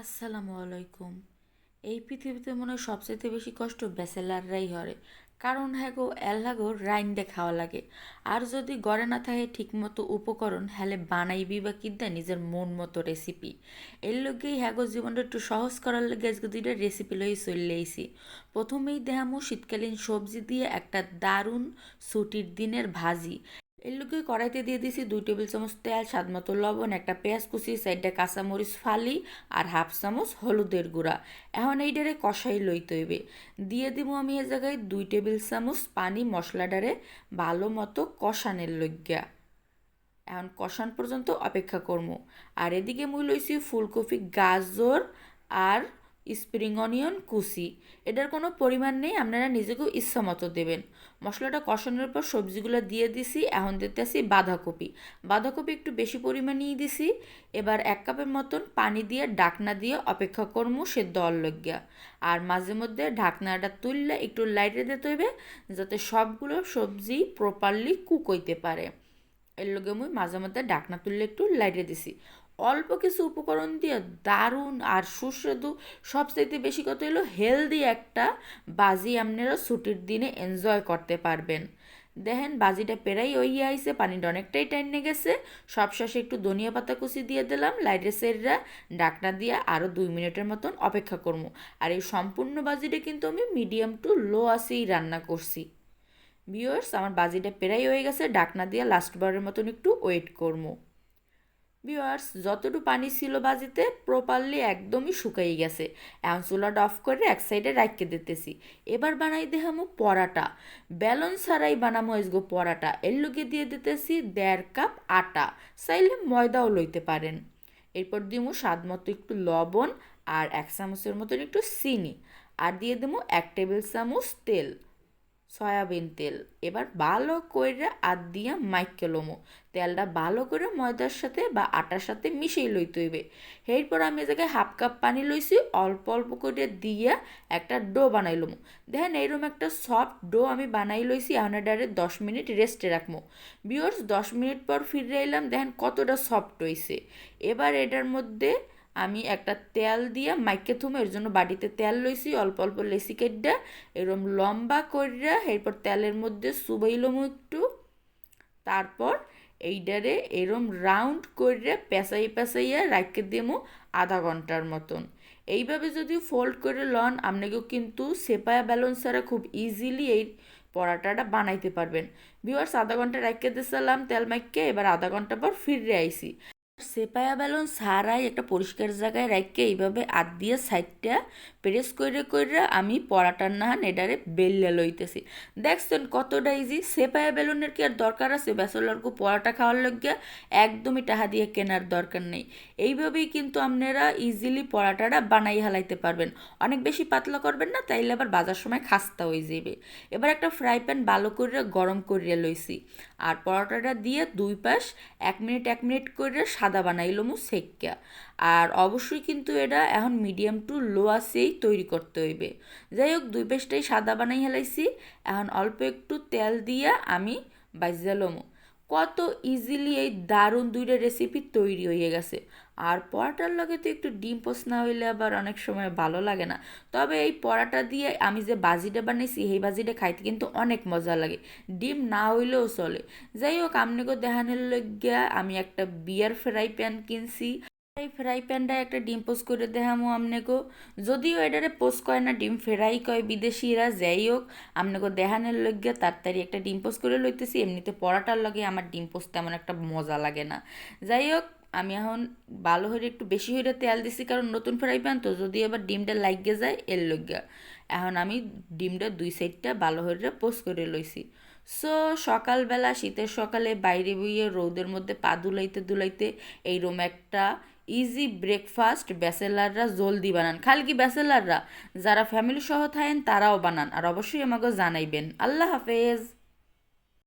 আসসালামু আলাইকুম। এই পৃথিবীতে মনে হয় সবচেয়ে বেশি কষ্ট ব্যাচেলাররাই হরে কারণ হ্যাঁ গো, এল্লা গো রাইন্দে খাওয়া লাগে। আর যদি গড়ে না থাকে ঠিকমতো উপকরণ, হ্যালে বানাইবি বা কিদ্দা নিজের মন মতো রেসিপি এর লগেই হ্যাঁ গো জীবনটা একটু সহজ করার লেগে আজকে দুইটা রেসিপি লই চলে আইছি। প্রথমেই দেহামো শীতকালীন সবজি দিয়ে একটা দারুণ ছুটির দিনের ভাজি। এর লগে কড়াইতে দিয়ে দিছি দুই টেবিল চামচ তেল, স্বাদ মতো লবণ, একটা পেঁয়াজ কুচি সাইডটা কাঁচামরিচ, ফালি আর হাফ চামচ হলুদের গুঁড়া। এখন এইটারে কষাই লইতে হইবে। দিয়ে দিব আমি এ জায়গায় দুই টেবিল চামচ পানি মশলাটারে ভালো মতো কষানের লইগা এখন কষান পর্যন্ত অপেক্ষা করব আর এদিকে মুই লইছি ফুলকপি, গাজর আর স্প্রিং অনিয়ন কুচি এটার কোনো পরিমাণ নেই, আপনারা নিজেকেও ইচ্ছা মতো দেবেন। মশলাটা কষানোর পর সবজিগুলো দিয়ে দিছি, এখন দিতে আসি বাঁধাকপি। বাঁধাকপি একটু বেশি পরিমাণেই দিছি, এবার এক কাপের মতন পানি দিয়ে ডাকনা দিয়ে অপেক্ষা করব সে দল আর মাঝে মধ্যে ঢাকনাটা তুললে একটু লাইটে দিতে হইবে, যাতে সবগুলো সবজি প্রপারলি কুক হইতে পারে। এর লগে মুই মাঝে মধ্যে ডাকনা তুললে একটু লাইটে দিছি। অল্প কিছু উপকরণ দিয়ে দারুণ আর সুস্বাদু, সবচাইতে বেশি কথা হলো হেলদি একটা বাজি আপনারা ছুটির দিনে এনজয় করতে পারবেন। দেখেন বাজিটা পেরাই ওই আইসে পানিটা অনেকটাই টাইনে গেছে। সব শেষে একটু ধনিয়া পাতা কুচি দিয়ে দিলাম, লাইটের সেররা ডাকনা দিয়ে আরও দুই মিনিটের মতন অপেক্ষা করব। আর এই সম্পূর্ণ বাজিটা কিন্তু আমি মিডিয়াম টু লো আসেই রান্না করছি। ভিউয়ার্স আমার বাজিটা পেরাই হয়ে গেছে ডাকনা দিয়ে লাস্টবারের মতন একটু ওয়েট করব। ভিউয়ার্স যতটুকু পানি ছিল বাজিতে প্রপারলি একদমই শুকাই গেছে। এখন চুলাটা অফ করে এক সাইডে রাখতে দিতেছি। এবার বানাই দেখামো পরাটা। ব্যালন ছাড়াই বানামো এসগো পরাটা। এর লগে দিয়ে দিতেছি দেড় কাপ আটা। চাইলে ময়দাও লইতে পারেন। এরপর দিমু স্বাদ মতো একটু লবণ আর এক চামচের মতন একটু চিনি। আর দিয়ে দেবো এক টেবিল চামচ তেল। সয়াবিন তেল। এবার ভালো করে আদ দিয়া মাইকে লমো। তেলটা ভালো করে ময়দার সাথে বা আটার সাথে মিশিয়ে লইতে হইবে। এরপর আমি জায়গায় হাফ কাপ পানি লইছি, অল্প অল্প করে দিয়া একটা ডো বানাই লমো। দেখেন এইরকম একটা সফট ডো আমি বানাই লইছি, এখন ডাইরেক্ট দশ মিনিট রেস্টে রাখব বিয়র্স দশ মিনিট পর ফিরে এলাম দেখেন কতটা সফট হয়েছে এবার এটার মধ্যে আমি একটা তেল দিয়ে মাইকে থুমে এর জন্য বাড়িতে তেল লইছি, অল্প অল্প লেসি কেটটা এরম লম্বা কইরা এরপর তেলের মধ্যে সুবাইলম একটু। তারপর এইটারে এরম রাউন্ড করে পেঁচাই পেঁচাইয়া রাখতে দেবো আধা ঘণ্টার মতন। এইভাবে যদি ফোল্ড করে লন আপনাকেও কিন্তু সেপায়া ব্যালেন্স ছাড়া খুব ইজিলি এই পরাটাটা বানাইতে পারবেন। ভিওয়ার্স আধা ঘণ্টা রাখতে দিয়েছিলাম তেল মাইকে এবার আধা ঘণ্টা পর ফিরে আইসি সেপায়া বেলুন, সারাই একটা পরিষ্কার জায়গায় রাখকে এইভাবে আদ দিয়ে সাইডটা প্রেস করে করে আমি পরাটার নাহান এটারে বেললে লইতেছি। দেখছেন কতটা ইজি সেপায়া বেলুনের কি আর দরকার আছে? ব্যাচলারকে পরাটা খাওয়ার লগে একদমই টাহা দিয়ে কেনার দরকার নেই। এইভাবেই কিন্তু আপনারা ইজিলি পরাটাটা বানাই হালাইতে পারবেন। অনেক বেশি পাতলা করবেন না, তাইলে আবার বাজার সময় খাস্তা হয়ে যাবে এবার একটা ফ্রাই প্যান ভালো করে গরম করিয়া লইছি। আর পরোটাটা দিয়ে দুই পাশ এক মিনিট এক মিনিট করে সাদা বানাইলমু সেক্কা আর অবশ্যই কিন্তু এটা এখন মিডিয়াম টু লো আসেই তৈরি করতে হইবে। যাই হোক, দুই পাশটাই সাদা বানাই হেলাইছি। এখন অল্প একটু তেল দিয়ে আমি বাইজালমু কত ইজিলি এই দারুণ দুইটা রেসিপি তৈরি হয়ে গেছে। আর পরাটার লগে তো একটু ডিম পোস না হইলে আবার অনেক সময় ভালো লাগে না। তবে এই পরাটা দিয়ে আমি যে বাজিটা বানিয়েছি এই বাজিটা খাইতে কিন্তু অনেক মজা লাগে। ডিম না হইলেও চলে। যাই হোক আমনেকে দেখানোর লজ্ঞা আমি একটা বিয়ার ফ্রাই প্যান কিনছি। এই ফ্রাই প্যানটা একটা ডিম পোস্ট করে দেখামো আমনেগো যদিও এটারে পোস্ট করে না, ডিম ফ্রাই কয় বিদেশিরা যাই হোক আমনেগো দেখানোর লজ্ঞা তাড়াতাড়ি একটা ডিম পোস্ট করে লইতেছি। এমনিতে পরাটার লগে আমার ডিম পোস্ট তেমন একটা মজা লাগে না। যাই হোক, আমি এখন ভালো হয়ে একটু বেশি হয়ে তেল দিছি, কারণ নতুন ফ্রাই প্যান, তো যদি এবার ডিমটা লাগিয়ে যায়, এর লজ্ঞা এখন আমি ডিমটা দুই সাইডটা ভালো হয়ে পোস্ট করে লইছি। সো, সকালবেলা, শীতের সকালে বাইরে বইয়ে রোদের মধ্যে পা দুলাইতে দুলাইতে এইরকম একটা ইজি ব্রেকফাস্ট ব্যাচেলাররা জলদি বানান। খালি কি ব্যাচেলাররা? যারা ফ্যামিলি সহ থাকেন তারাও বানান। আর অবশ্যই আমাকে জানাইবেন। আল্লাহ হাফেজ।